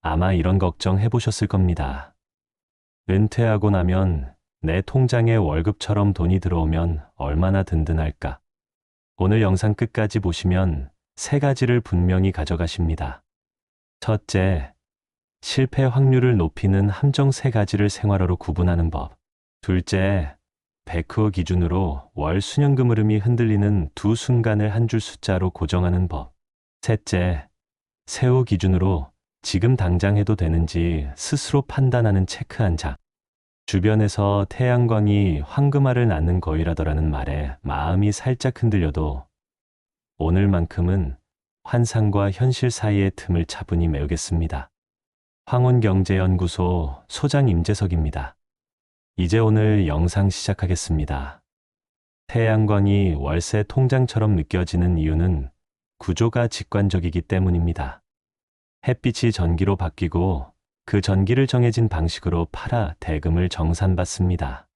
아마 이런 걱정 해보셨을 겁니다. 은퇴하고 나면 내 통장에 월급처럼 돈이 들어오면 얼마나 든든할까? 오늘 영상 끝까지 보시면 세 가지를 분명히 가져가십니다. 첫째, 실패 확률을 높이는 함정 세 가지를 생활어로 구분하는 법. 둘째, 베크어 기준으로 월 수년금 흐름이 흔들리는 두 순간을 한 줄 숫자로 고정하는 법. 셋째, 세후 기준으로 지금 당장 해도 되는지 스스로 판단하는 체크 한 장. 주변에서 태양광이 황금알을 낳는 거위라더라는 말에 마음이 살짝 흔들려도 오늘만큼은 환상과 현실 사이의 틈을 차분히 메우겠습니다. 황혼경제연구소 소장 임재석입니다. 이제 오늘 영상 시작하겠습니다. 태양광이 월세 통장처럼 느껴지는 이유는 구조가 직관적이기 때문입니다. 햇빛이 전기로 바뀌고 그 전기를 정해진 방식으로 팔아 대금을 정산받습니다.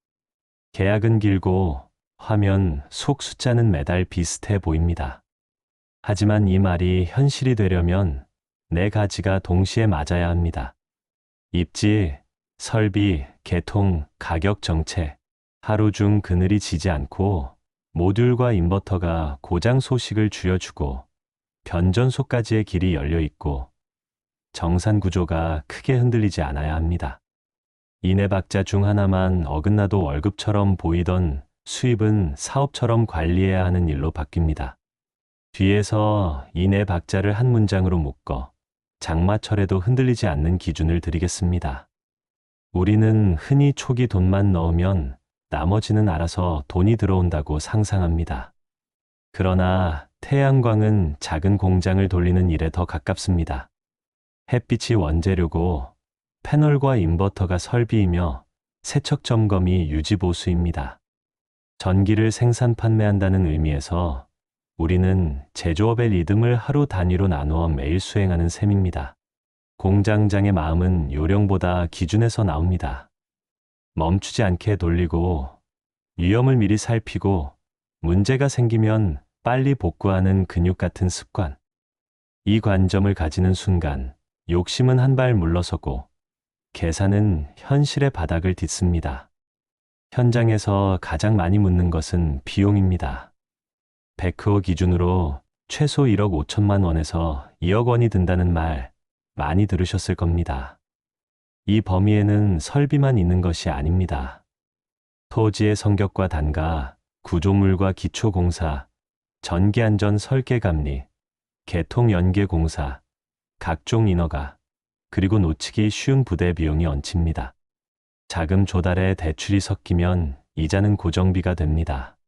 계약은 길고 화면 속 숫자는 매달 비슷해 보입니다. 하지만 이 말이 현실이 되려면 네 가지가 동시에 맞아야 합니다. 입지, 설비, 개통, 가격 정책. 하루 중 그늘이 지지 않고 모듈과 인버터가 고장 소식을 줄여주고 변전소까지의 길이 열려 있고 정산 구조가 크게 흔들리지 않아야 합니다. 이네 박자 중 하나만 어긋나도 월급처럼 보이던 수입은 사업처럼 관리해야 하는 일로 바뀝니다. 뒤에서 이네 박자를 한 문장으로 묶어 장마철에도 흔들리지 않는 기준을 드리겠습니다. 우리는 흔히 초기 돈만 넣으면 나머지는 알아서 돈이 들어온다고 상상합니다. 그러나 태양광은 작은 공장을 돌리는 일에 더 가깝습니다. 햇빛이 원재료고 패널과 인버터가 설비이며 세척 점검이 유지보수입니다. 전기를 생산 판매한다는 의미에서 우리는 제조업의 리듬을 하루 단위로 나누어 매일 수행하는 셈입니다. 공장장의 마음은 요령보다 기준에서 나옵니다. 멈추지 않게 돌리고 위험을 미리 살피고 문제가 생기면 빨리 복구하는 근육 같은 습관. 이 관점을 가지는 순간 욕심은 한 발 물러서고 계산은 현실의 바닥을 딛습니다. 현장에서 가장 많이 묻는 것은 비용입니다. 베크호 기준으로 최소 1억 5천만 원에서 2억 원이 든다는 말 많이 들으셨을 겁니다. 이 범위에는 설비만 있는 것이 아닙니다. 토지의 성격과 단가, 구조물과 기초공사, 전기안전 설계감리, 개통연계공사, 각종 인허가, 그리고 놓치기 쉬운 부대 비용이 얹힙니다. 자금 조달에 대출이 섞이면 이자는 고정비가 됩니다.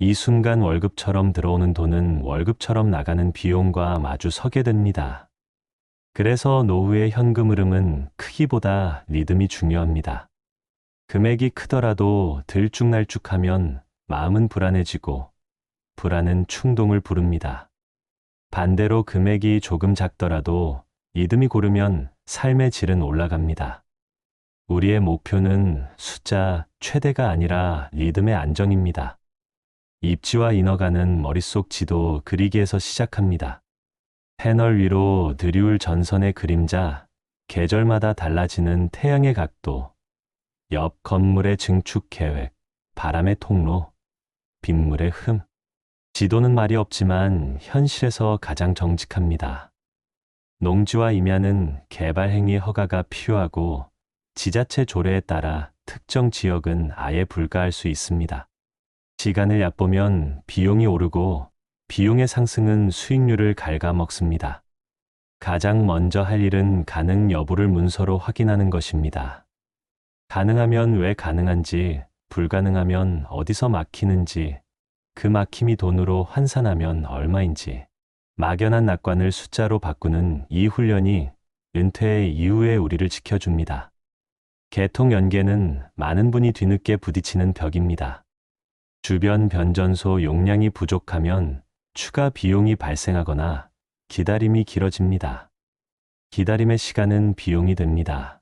이 순간 월급처럼 들어오는 돈은 월급처럼 나가는 비용과 마주 서게 됩니다. 그래서 노후의 현금 흐름은 크기보다 리듬이 중요합니다. 금액이 크더라도 들쭉날쭉하면 마음은 불안해지고 불안은 충동을 부릅니다. 반대로 금액이 조금 작더라도 리듬이 고르면 삶의 질은 올라갑니다. 우리의 목표는 숫자 최대가 아니라 리듬의 안정입니다. 입지와 인어가는 머릿속 지도 그리기에서 시작합니다. 패널 위로 드리울 전선의 그림자, 계절마다 달라지는 태양의 각도, 옆 건물의 증축 계획, 바람의 통로, 빗물의 흠. 지도는 말이 없지만 현실에서 가장 정직합니다. 농지와 임야는 개발 행위 허가가 필요하고 지자체 조례에 따라 특정 지역은 아예 불가할 수 있습니다. 시간을 얕보면 비용이 오르고 비용의 상승은 수익률을 갉아먹습니다. 가장 먼저 할 일은 가능 여부를 문서로 확인하는 것입니다. 가능하면 왜 가능한지, 불가능하면 어디서 막히는지, 그 막힘이 돈으로 환산하면 얼마인지, 막연한 낙관을 숫자로 바꾸는 이 훈련이 은퇴 이후에 우리를 지켜줍니다. 개통 연계는 많은 분이 뒤늦게 부딪히는 벽입니다. 주변 변전소 용량이 부족하면 추가 비용이 발생하거나 기다림이 길어집니다. 기다림의 시간은 비용이 됩니다.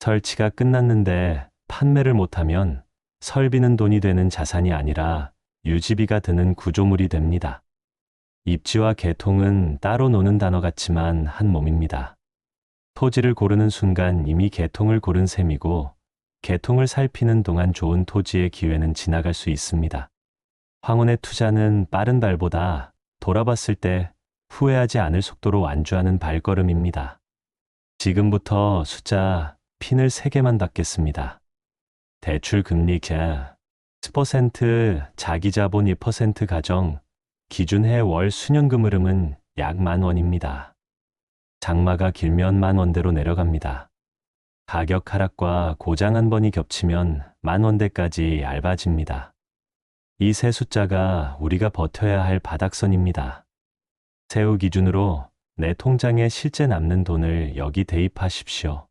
설치가 끝났는데 판매를 못하면 설비는 돈이 되는 자산이 아니라 유지비가 드는 구조물이 됩니다. 입지와 개통은 따로 노는 단어 같지만 한 몸입니다. 토지를 고르는 순간 이미 개통을 고른 셈이고 개통을 살피는 동안 좋은 토지의 기회는 지나갈 수 있습니다. 황혼의 투자는 빠른 발보다 돌아봤을 때 후회하지 않을 속도로 완주하는 발걸음입니다. 지금부터 숫자 핀을 3개만 닫겠습니다. 대출 금리 cap 10% 자기자본 2% 가정 기준해 월 수년금 흐름은 약 만 원입니다. 장마가 길면 만 원대로 내려갑니다. 가격 하락과 고장 한 번이 겹치면 만 원대까지 얇아집니다. 이 세 숫자가 우리가 버텨야 할 바닥선입니다. 세후 기준으로 내 통장에 실제 남는 돈을 여기 대입하십시오.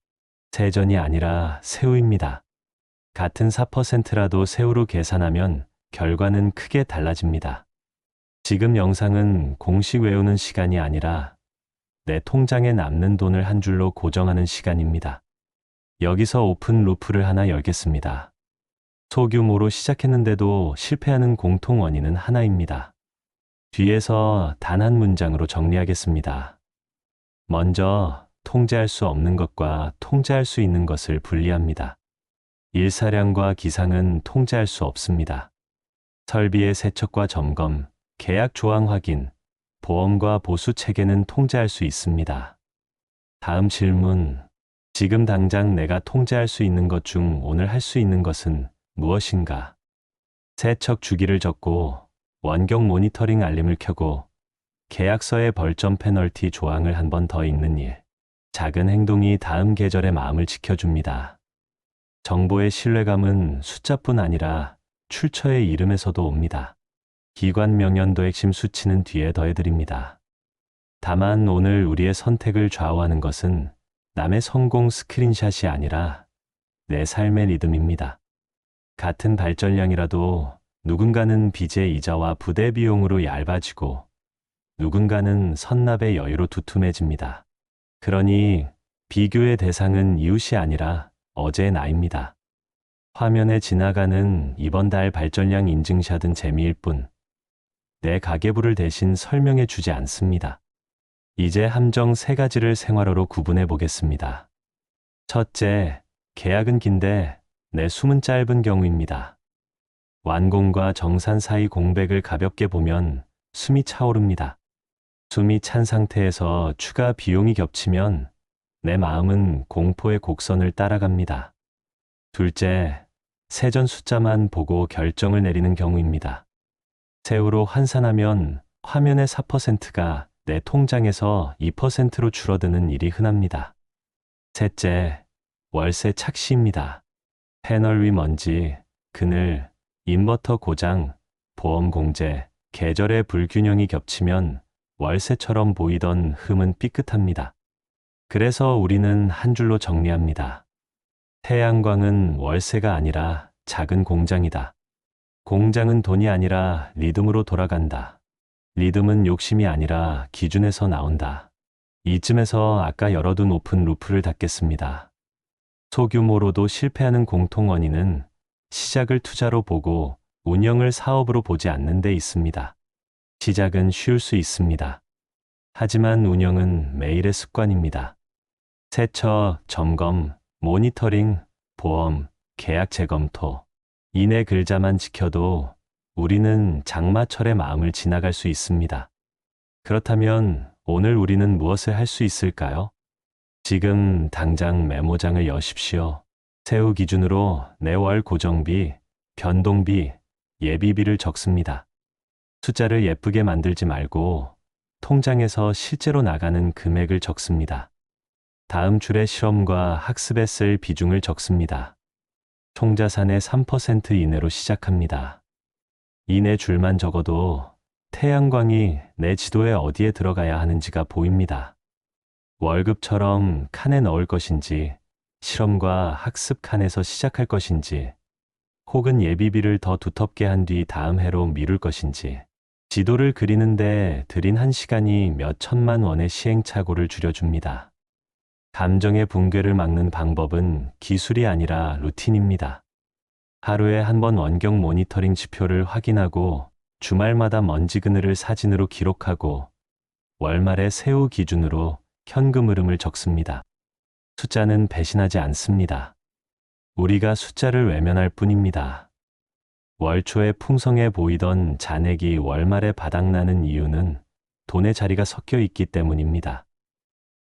세전이 아니라 세후입니다. 같은 4%라도 세후로 계산하면 결과는 크게 달라집니다. 지금 영상은 공식 외우는 시간이 아니라 내 통장에 남는 돈을 한 줄로 고정하는 시간입니다. 여기서 오픈 루프를 하나 열겠습니다. 소규모로 시작했는데도 실패하는 공통 원인은 하나입니다. 뒤에서 단 한 문장으로 정리하겠습니다. 먼저 통제할 수 없는 것과 통제할 수 있는 것을 분리합니다. 일사량과 기상은 통제할 수 없습니다. 설비의 세척과 점검, 계약 조항 확인, 보험과 보수 체계는 통제할 수 있습니다. 다음 질문. 지금 당장 내가 통제할 수 있는 것 중 오늘 할 수 있는 것은 무엇인가? 세척 주기를 적고 원격 모니터링 알림을 켜고 계약서에 벌점 페널티 조항을 한 번 더 읽는 일. 작은 행동이 다음 계절의 마음을 지켜줍니다. 정보의 신뢰감은 숫자뿐 아니라 출처의 이름에서도 옵니다. 기관 명연도 핵심 수치는 뒤에 더해드립니다. 다만 오늘 우리의 선택을 좌우하는 것은 남의 성공 스크린샷이 아니라 내 삶의 리듬입니다. 같은 발전량이라도 누군가는 빚의 이자와 부대 비용으로 얇아지고 누군가는 선납의 여유로 두툼해집니다. 그러니 비교의 대상은 이웃이 아니라 어제의 나입니다. 화면에 지나가는 이번 달 발전량 인증샷은 재미일 뿐, 내 가계부를 대신 설명해 주지 않습니다. 이제 함정 세 가지를 생활어로 구분해 보겠습니다. 첫째, 계약은 긴데 내 숨은 짧은 경우입니다. 완공과 정산 사이 공백을 가볍게 보면 숨이 차오릅니다. 숨이 찬 상태에서 추가 비용이 겹치면 내 마음은 공포의 곡선을 따라갑니다. 둘째, 세전 숫자만 보고 결정을 내리는 경우입니다. 세후로 환산하면 화면의 4%가 내 통장에서 2%로 줄어드는 일이 흔합니다. 셋째, 월세 착시입니다. 패널 위 먼지, 그늘, 인버터 고장, 보험 공제, 계절의 불균형이 겹치면 월세처럼 보이던 흠은 삐끗합니다. 그래서 우리는 한 줄로 정리합니다. 태양광은 월세가 아니라 작은 공장이다. 공장은 돈이 아니라 리듬으로 돌아간다. 리듬은 욕심이 아니라 기준에서 나온다. 이쯤에서 아까 열어둔 오픈 루프를 닫겠습니다. 소규모로도 실패하는 공통 원인은 시작을 투자로 보고 운영을 사업으로 보지 않는 데 있습니다. 시작은 쉬울 수 있습니다. 하지만 운영은 매일의 습관입니다. 세처, 점검, 모니터링, 보험, 계약 재검토. 이내 글자만 지켜도 우리는 장마철의 마음을 지나갈 수 있습니다. 그렇다면 오늘 우리는 무엇을 할 수 있을까요? 지금 당장 메모장을 여십시오. 세후 기준으로 내월 고정비, 변동비, 예비비를 적습니다. 숫자를 예쁘게 만들지 말고 통장에서 실제로 나가는 금액을 적습니다. 다음 줄에 실험과 학습에 쓸 비중을 적습니다. 총자산의 3% 이내로 시작합니다. 이내 줄만 적어도 태양광이 내 지도에 어디에 들어가야 하는지가 보입니다. 월급처럼 칸에 넣을 것인지, 실험과 학습 칸에서 시작할 것인지, 혹은 예비비를 더 두텁게 한 뒤 다음 해로 미룰 것인지, 지도를 그리는데 들인 한 시간이 몇 천만 원의 시행착오를 줄여줍니다. 감정의 붕괴를 막는 방법은 기술이 아니라 루틴입니다. 하루에 한 번 원격 모니터링 지표를 확인하고 주말마다 먼지 그늘을 사진으로 기록하고 월말에 세후 기준으로 현금 흐름을 적습니다. 숫자는 배신하지 않습니다. 우리가 숫자를 외면할 뿐입니다. 월 초에 풍성해 보이던 잔액이 월말에 바닥나는 이유는 돈의 자리가 섞여 있기 때문입니다.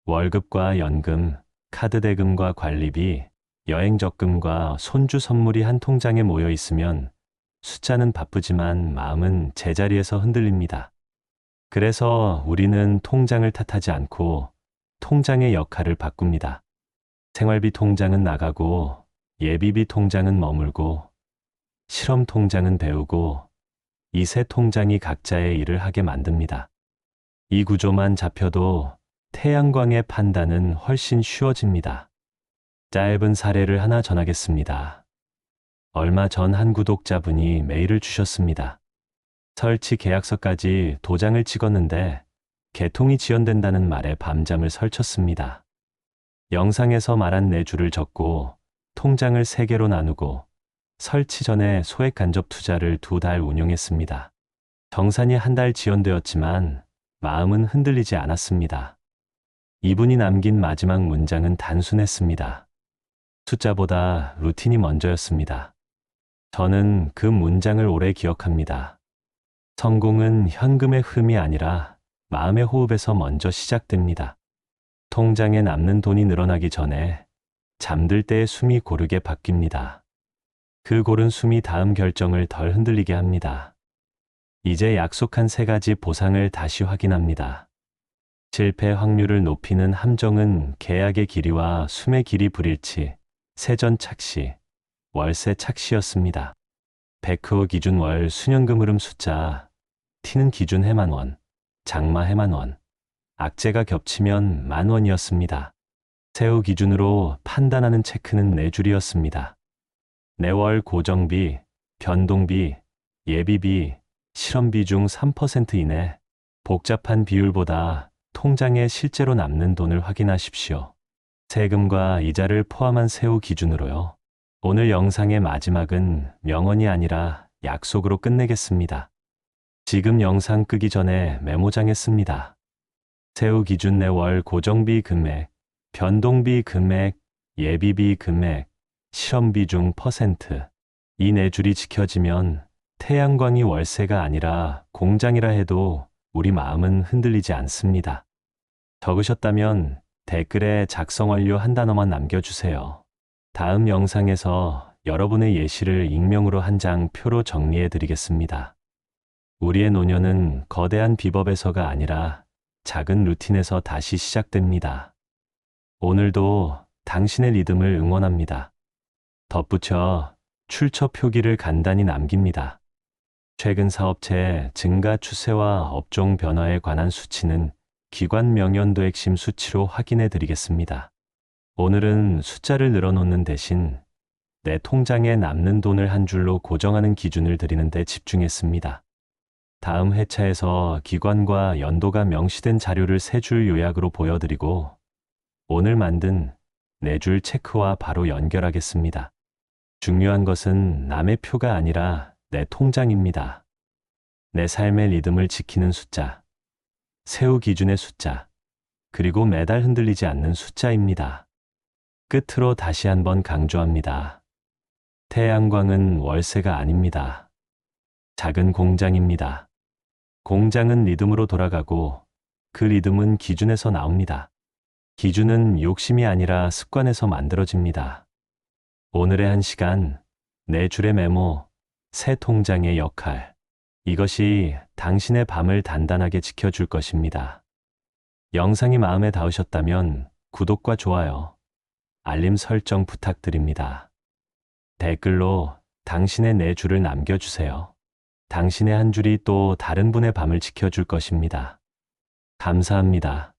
월급과 연금, 카드 대금과 관리비, 여행 적금과 손주 선물이 한 통장에 모여 있으면 숫자는 바쁘지만 마음은 제자리에서 흔들립니다. 그래서 우리는 통장을 탓하지 않고 통장의 역할을 바꿉니다. 생활비 통장은 나가고 예비비 통장은 머물고 실험 통장은 배우고 이 세 통장이 각자의 일을 하게 만듭니다. 이 구조만 잡혀도 태양광의 판단은 훨씬 쉬워집니다. 짧은 사례를 하나 전하겠습니다. 얼마 전 한 구독자분이 메일을 주셨습니다. 설치 계약서까지 도장을 찍었는데 개통이 지연된다는 말에 밤잠을 설쳤습니다. 영상에서 말한 내주를 적고 통장을 세 개로 나누고 설치 전에 소액 간접 투자를 두 달 운용했습니다. 정산이 한 달 지연되었지만 마음은 흔들리지 않았습니다. 이분이 남긴 마지막 문장은 단순했습니다. 숫자보다 루틴이 먼저였습니다. 저는 그 문장을 오래 기억합니다. 성공은 현금의 흠이 아니라 마음의 호흡에서 먼저 시작됩니다. 통장에 남는 돈이 늘어나기 전에 잠들 때의 숨이 고르게 바뀝니다. 그 고른 숨이 다음 결정을 덜 흔들리게 합니다. 이제 약속한 세 가지 보상을 다시 확인합니다. 실패 확률을 높이는 함정은 계약의 길이와 숨의 길이 불일치, 세전 착시, 월세 착시였습니다. 백후 기준 월 수년금 흐름 숫자, 티는 기준 해만원, 장마 해만원, 악재가 겹치면 만원이었습니다. 세후 기준으로 판단하는 체크는 네 줄이었습니다. 내월 고정비, 변동비, 예비비, 실험비 중 3% 이내, 복잡한 비율보다 통장에 실제로 남는 돈을 확인하십시오. 세금과 이자를 포함한 세후 기준으로요. 오늘 영상의 마지막은 명언이 아니라 약속으로 끝내겠습니다. 지금 영상 끄기 전에 메모장에 씁니다. 세후 기준 내 월 고정비 금액, 변동비 금액, 예비비 금액, 실험비 중 퍼센트. 이 네 줄이 지켜지면 태양광이 월세가 아니라 공장이라 해도 우리 마음은 흔들리지 않습니다. 적으셨다면 댓글에 작성 완료 한 단어만 남겨주세요. 다음 영상에서 여러분의 예시를 익명으로 한 장 표로 정리해 드리겠습니다. 우리의 노년은 거대한 비법에서가 아니라 작은 루틴에서 다시 시작됩니다. 오늘도 당신의 리듬을 응원합니다. 덧붙여 출처 표기를 간단히 남깁니다. 최근 사업체 증가 추세와 업종 변화에 관한 수치는 기관 명연도 핵심 수치로 확인해 드리겠습니다. 오늘은 숫자를 늘어놓는 대신 내 통장에 남는 돈을 한 줄로 고정하는 기준을 드리는 데 집중했습니다. 다음 회차에서 기관과 연도가 명시된 자료를 세 줄 요약으로 보여드리고 오늘 만든 네 줄 체크와 바로 연결하겠습니다. 중요한 것은 남의 표가 아니라 내 통장입니다. 내 삶의 리듬을 지키는 숫자. 세후 기준의 숫자, 그리고 매달 흔들리지 않는 숫자입니다. 끝으로 다시 한번 강조합니다. 태양광은 월세가 아닙니다. 작은 공장입니다. 공장은 리듬으로 돌아가고 그 리듬은 기준에서 나옵니다. 기준은 욕심이 아니라 습관에서 만들어집니다. 오늘의 한 시간, 내 줄의 메모, 새 통장의 역할. 이것이 당신의 밤을 단단하게 지켜줄 것입니다. 영상이 마음에 닿으셨다면 구독과 좋아요, 알림 설정 부탁드립니다. 댓글로 당신의 내 줄을 남겨주세요. 당신의 한 줄이 또 다른 분의 밤을 지켜줄 것입니다. 감사합니다.